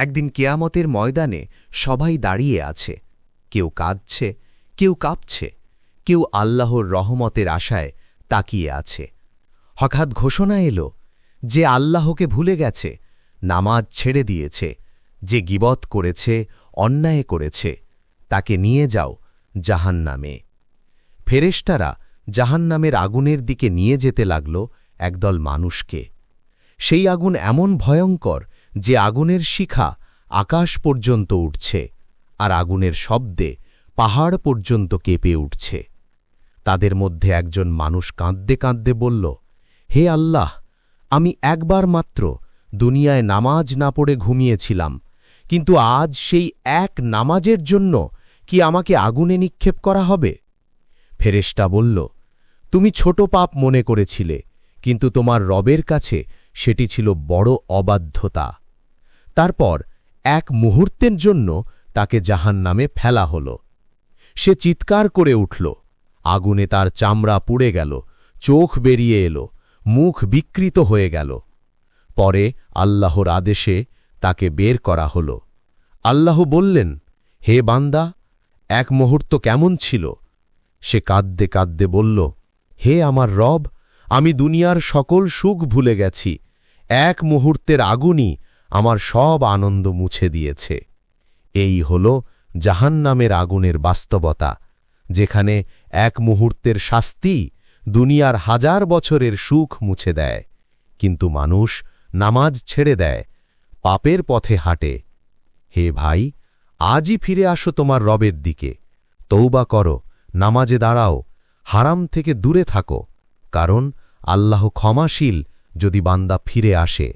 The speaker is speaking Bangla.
একদিন কেয়ামতের ময়দানে সবাই দাঁড়িয়ে আছে। কেউ কাঁদছে, কেউ কাঁপছে, কেউ আল্লাহর রহমতের আশায় তাকিয়ে আছে। হঠাৎ ঘোষণা এলো যে আল্লাহকে ভুলে গেছে, নামাজ ছেড়ে দিয়েছে, যে গিবত করেছে, অন্যায় করেছে, তাকে নিয়ে যাও জাহান নামে জাহান্নামে। ফেরেশতারা জাহান্নামের আগুনের দিকে নিয়ে যেতে লাগল একদল মানুষকে। সেই আগুন এমন ভয়ঙ্কর যে আগুনের শিখা আকাশ পর্যন্ত উঠছে আর আগুনের শব্দে পাহাড় পর্যন্ত কেঁপে উঠছে। তাদের মধ্যে একজন মানুষ কাঁদতে কাঁদতে বলল, হে আল্লাহ, আমি একবার মাত্র দুনিয়ায় নামাজ না পড়ে ঘুমিয়েছিলাম, কিন্তু আজ সেই এক নামাজের জন্য কি আমাকে আগুনে নিক্ষেপ করা হবে? ফেরেশতা বলল, তুমি ছোট পাপ মনে করেছিলে, কিন্তু তোমার রবের কাছে সেটি ছিল বড় অবাধ্যতা। তারপর এক মুহূর্তের জন্য তাকে জাহান নামে ফেলা হল। সে চিৎকার করে উঠল। আগুনে তার চামড়া পুড়ে গেল, চোখ বেরিয়ে এলো, মুখ বিকৃত হয়ে গেল। পরে আল্লাহর আদেশে তাকে বের করা হল। আল্লাহ বললেন, হে বান্দা, এক মুহূর্ত কেমন ছিল? সে কাঁদতে কাঁদতে বলল, হে আমার রব, আমি দুনিয়ার সকল সুখ ভুলে গেছি। এক মুহূর্তের আগুনই আমার সব আনন্দ মুছে দিয়েছে। এই হল জাহান্নামের আগুনের বাস্তবতা, যেখানে এক মুহূর্তের শাস্তি দুনিয়ার হাজার বছরের সুখ মুছে দেয়। কিন্তু মানুষ নামাজ ছেড়ে দেয়, পাপের পথে হাঁটে। হে ভাই, আজই ফিরে আসো তোমার রবের দিকে। তৌবা করো, নামাজে দাঁড়াও, হারাম থেকে দূরে থাকো। কারণ আল্লাহ ক্ষমাশীল যদি বান্দা ফিরে আসে।